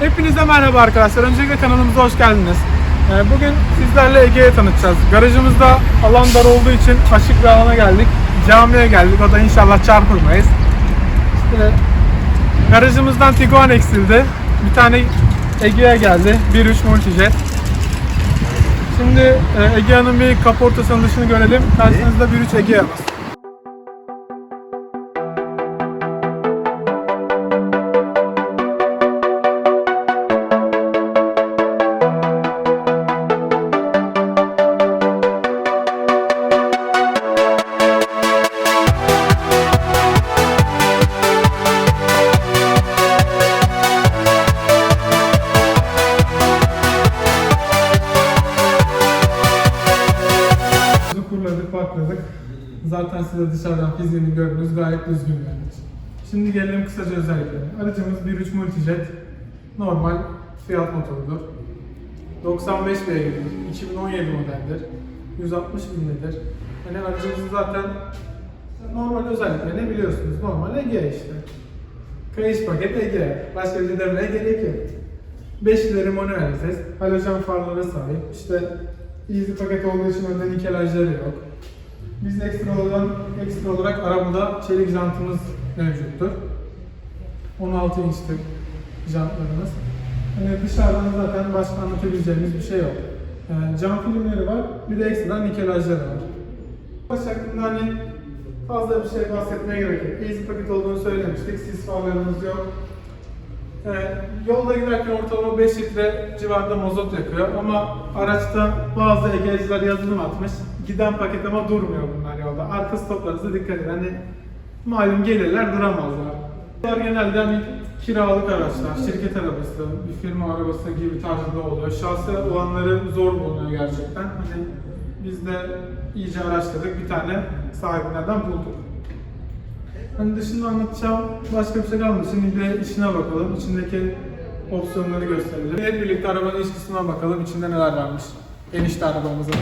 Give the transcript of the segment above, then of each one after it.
Hepinize merhaba arkadaşlar. Öncelikle kanalımıza hoş geldiniz. Ee, Bugün sizlerle Ege'ye tanıtacağız. Garajımızda alan dar olduğu için açık bir alana geldik. Camiye geldik. O da inşallah çarpılmayız. İşte garajımızdan Tiguan eksildi. Bir tane Ege'ye geldi. 1.3 Multijet. Şimdi e, Egea'nın bir kaportasının dışını görelim. Karşınızda 1.3 Egea var. Size dışarıdan fiziğini gördünüz gayet düzgün bir araç. Şimdi gelelim kısaca özelliklerine. Aracımız 1.3 Multijet. Normal Fiat motorudur. 95 beygirdir. 2017 modeldir. 160 binlidir. Hani aracımızın zaten normal özelliklerini biliyorsunuz. Normal Ege işte. Kayış paket Ege. Başka bir şey demeye gerek yok. 5 ileri manuel vites, halojen farlara sahip. İşte easy paket olduğu için önden nikelajları yok. Biz ekstra olarak, ekstra olarak arabada çelik jantımız mevcuttur. 16 inçlik jantlarımız. Hani dışarıdan zaten başka anlatabileceğimiz bir şey yok. Yani cam filmleri var, bir de ekstradan nikelajları var. Baş hakkında hani fazla bir şey bahsetmeye gerek yok. Easy paket olduğunu söylemiştik, sis farlarımız yok. Ee, yolda giderken ortalama 5 litre civarında mazot yakıyor ama araçta bazı egeciler yazılım atmış. Giden paket ama durmuyor bunlar yolda. Arka stoplarınıza dikkat edin. Hani malum gelirler duramazlar. Bunlar genelde hani kiralık araçlar, şirket arabası, bir firma arabası gibi tarzında oluyor. Şahsi olanları zor bulunuyor gerçekten. Hani biz de iyice araştırdık, bir tane sahibinden bulduk. Hani dışında anlatacağım başka bir şey kalmadı. Şimdi de içine bakalım. İçindeki opsiyonları gösterelim. Hep birlikte arabanın iç kısmına bakalım. İçinde neler varmış. Enişte arabamızın.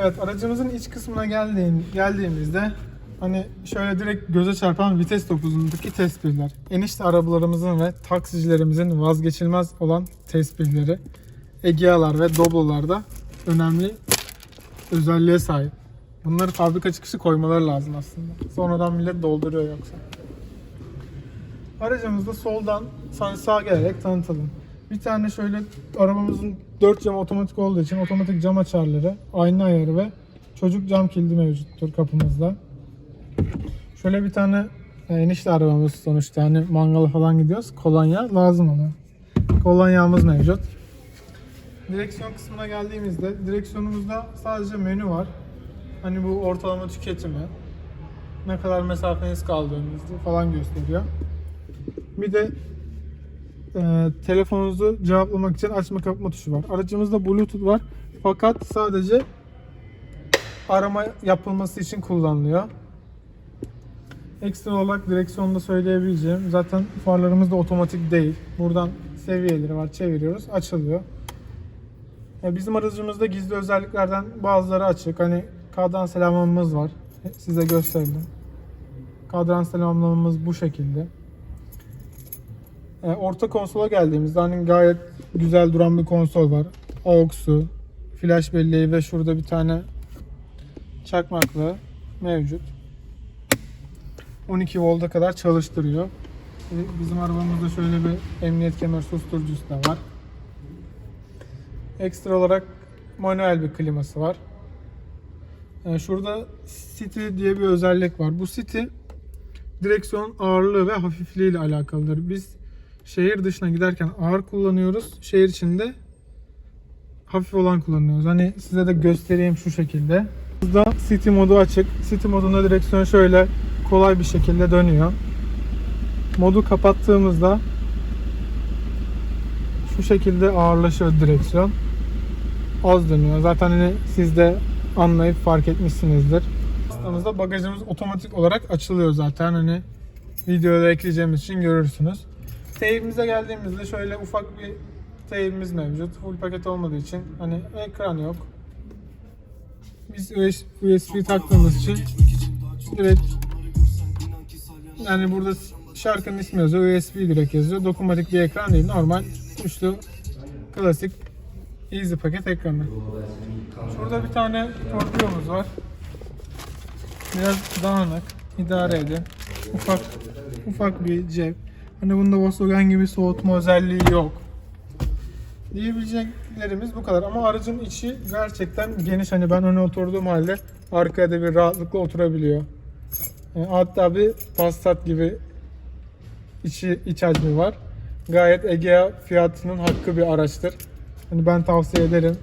Evet aracımızın iç kısmına geldiğin, geldiğimizde hani şöyle direkt göze çarpan vites topuzundaki tespihler. Enişte arabalarımızın ve taksicilerimizin vazgeçilmez olan tespihleri. Egea'lar ve Doblo'larda önemli özelliğe sahip. Bunları fabrika çıkışı koymaları lazım aslında. Sonradan millet dolduruyor yoksa. Aracımızda soldan sağ sağa gelerek tanıtalım. Bir tane şöyle arabamızın 4 cam otomatik olduğu için otomatik cam açarları, ayna ayarı ve çocuk cam kilidi mevcuttur kapımızda. Şöyle bir tane e, enişte arabamız sonuçta hani mangala falan gidiyoruz. Kolonya lazım ona. Kolonyamız mevcut. Direksiyon kısmına geldiğimizde direksiyonumuzda sadece menü var. Hani bu ortalama tüketimi, ne kadar mesafeniz kaldığınızı falan gösteriyor. Bir de e, telefonunuzu cevaplamak için açma kapatma tuşu var. Aracımızda Bluetooth var fakat sadece arama yapılması için kullanılıyor. Ekstra olarak direksiyonda söyleyebileceğim. Zaten farlarımız da otomatik değil. Buradan seviyeleri var. Çeviriyoruz. Açılıyor. Ya bizim aracımızda gizli özelliklerden bazıları açık. Hani kadran selamlamamız var. Size gösterdim. Kadran selamlamamız bu şekilde. E, orta konsola geldiğimizde hani gayet güzel duran bir konsol var. AUX'u, flash belleği ve şurada bir tane çakmaklı mevcut. 12 volta kadar çalıştırıyor. E, Bizim arabamızda şöyle bir emniyet kemer susturucusu da var. Ekstra olarak manuel bir kliması var. Yani şurada City diye bir özellik var. Bu City direksiyon ağırlığı ve hafifliği ile alakalıdır. Biz şehir dışına giderken ağır kullanıyoruz. Şehir içinde hafif olan kullanıyoruz. Hani size de göstereyim şu şekilde. Burada City modu açık. City modunda direksiyon şöyle kolay bir şekilde dönüyor. Modu kapattığımızda şu şekilde ağırlaşıyor direksiyon. Az dönüyor. Zaten hani siz de anlayıp fark etmişsinizdir. Bastığımızda bagajımız otomatik olarak açılıyor zaten. Hani videoda ekleyeceğimiz için görürsünüz. Teybimize geldiğimizde şöyle ufak bir teybimiz mevcut. Full paket olmadığı için hani ekran yok. Biz USB taktığımız için direkt yani burada şarkının ismi yazıyor, USB direkt yazıyor. Dokunmatik bir ekran değil, normal üçlü klasik easy paket ekranı. Şurada bir tane torpiyomuz var. Biraz dağınık, idare edin. Ufak ufak bir cep. Hani bunda Volkswagen gibi soğutma özelliği yok. Diyebileceklerimiz bu kadar ama aracın içi gerçekten geniş. Hani ben öne oturduğum halde arkaya da bir rahatlıkla oturabiliyor. Yani hatta bir Passat gibi içi iç hacmi var. Gayet Egea fiyatının hakkı bir araçtır. Hani ben tavsiye ederim.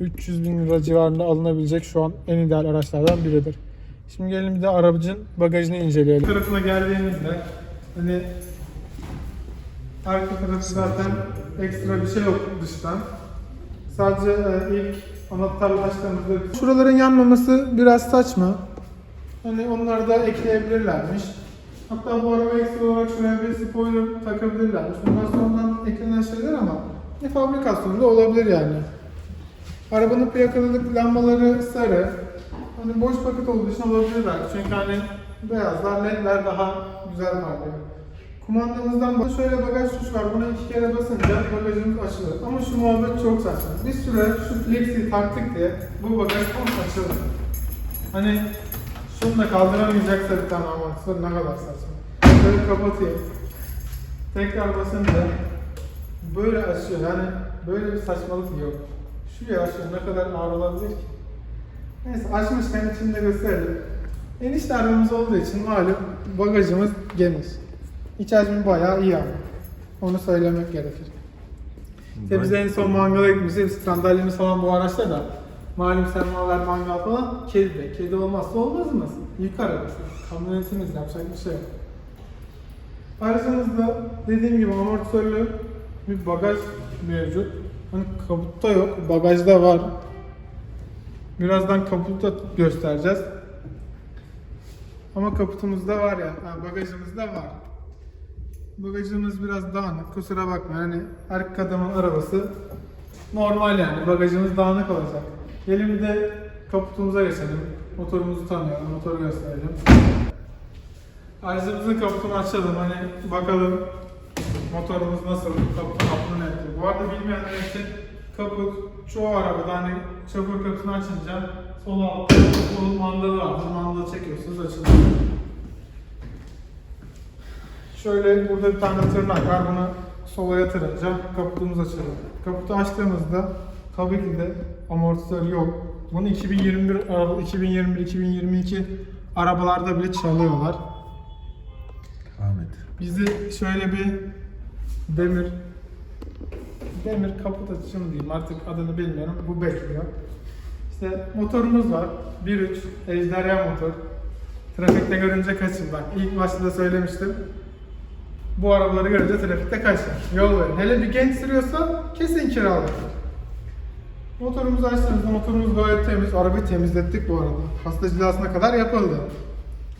300 bin lira civarında alınabilecek şu an en ideal araçlardan biridir. Şimdi gelin bir de aracın bagajını inceleyelim. tarafına geldiğimizde hani arka tarafı zaten ekstra bir şey yok dıştan. Sadece e, ilk anahtarla açtığımızda şuraların yanmaması biraz saçma. Hani onları da ekleyebilirlermiş. Hatta bu araba ekstra olarak şuraya bir spoiler takabilirlermiş. Bunlar sonradan eklenen şeyler ama ne fabrikasyonda olabilir yani. Arabanın plakalılık lambaları sarı. Hani boş paket olduğu için olabilirler. Çünkü hani beyazlar, ledler daha güzel parlıyor. Kumandamızdan bak şöyle bagaj tuşu var. Buna iki kere basınca bagajımız açılır. Ama şu muhabbet çok saçma. Bir süre şu flexi taktık diye bu bagaj tam açılır. Hani şunu da kaldıramayacaksa bir tane amortisör ne kadar saçma. Böyle kapatayım. Tekrar basınca böyle açıyor. Yani böyle bir saçmalık yok. Şu ya şu ne kadar ağır olabilir ki? Neyse açmışken içinde gösterelim. Enişte arabamız olduğu için malum bagajımız geniş. İç hacmi bayağı iyi ama. Onu söylemek gerekir. İşte biz en son mangala gitmiştik. Biz sandalyemiz falan bu araçta da. Malum semaver mangal falan kedi. Kedi olmazsa olmaz mı? Yıkar arası. Kamyonetimiz yapacak bir şey yok. Aracımızda dediğim gibi amortisörlü bir bagaj mevcut. Hani kaputta yok, bagajda var. Birazdan kaputu göstereceğiz. Ama kaputumuzda var ya, bagajımızda var. Bagajımız biraz dağınık, kusura bakma yani her adamın arabası normal yani bagajımız dağınık olacak. Gelin bir de kaputumuza geçelim. Motorumuzu tanıyalım, motoru gösterelim. Aracımızın kaputunu açalım hani bakalım motorumuz nasıl, kaputun altını ne. Bu arada bilmeyenler için kaput çoğu arabada hani şoför kapısını açınca sol altta sol mandalı vardır. Mandalı çekiyorsunuz açılıyor. Şöyle burada bir tane tırnak var. Bunu sola yatırınca kaputumuz açılıyor. Kaputu açtığımızda tabii ki de amortisör yok. Bunu 2021 araba 2021 2022 arabalarda bile çalıyorlar. Ahmet. Bizi şöyle bir demir demir kaput açışım diyeyim artık adını bilmiyorum. Bu bekliyor. İşte motorumuz var. 1.3 ejderha motor. Trafikte görünce kaçın bak. İlk başta da söylemiştim. Bu arabaları görünce trafikte kaçın. Yol verin. Hele bir genç sürüyorsa kesin kiralatır. Motorumuzu açtığımızda motorumuz gayet temiz. Arabayı temizlettik bu arada. Hasta cilasına kadar yapıldı.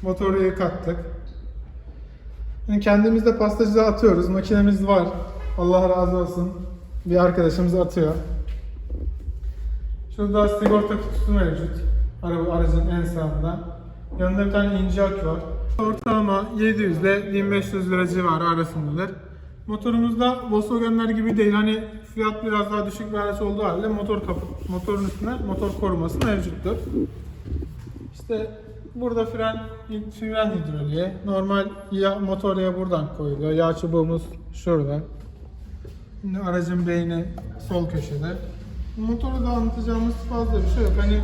Motoru yıkattık. Yani kendimiz de pastacıda atıyoruz. Makinemiz var. Allah razı olsun. Bir arkadaşımız atıyor. Şurada sigorta kutusu mevcut. Araba aracın en sağında. Yanında bir tane ince akü var. Ortalama 700 ile 1500 lira civarı arasındadır. Motorumuzda Volkswagen'ler gibi değil. Hani fiyat biraz daha düşük bir araç olduğu halde motor kapı, motorun üstüne motor koruması mevcuttur. İşte burada fren, fren hidroliği. Normal yağ, motor yağı buradan koyuluyor. Yağ çubuğumuz şurada. Şimdi aracın beyni sol köşede. Motoru da anlatacağımız fazla bir şey yok. Hani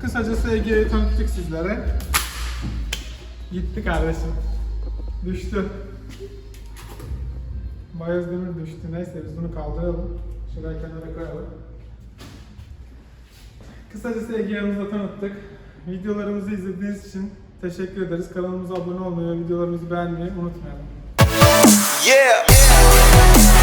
kısacası Ege'yi tanıttık sizlere. Gitti kardeşim. Düştü. Bayez demir düştü. Neyse biz bunu kaldıralım. Şuraya kenara koyalım. Kısacası Ege'mizi tanıttık. Videolarımızı izlediğiniz için teşekkür ederiz. Kanalımıza abone olmayı ve videolarımızı beğenmeyi unutmayalım. Yeah.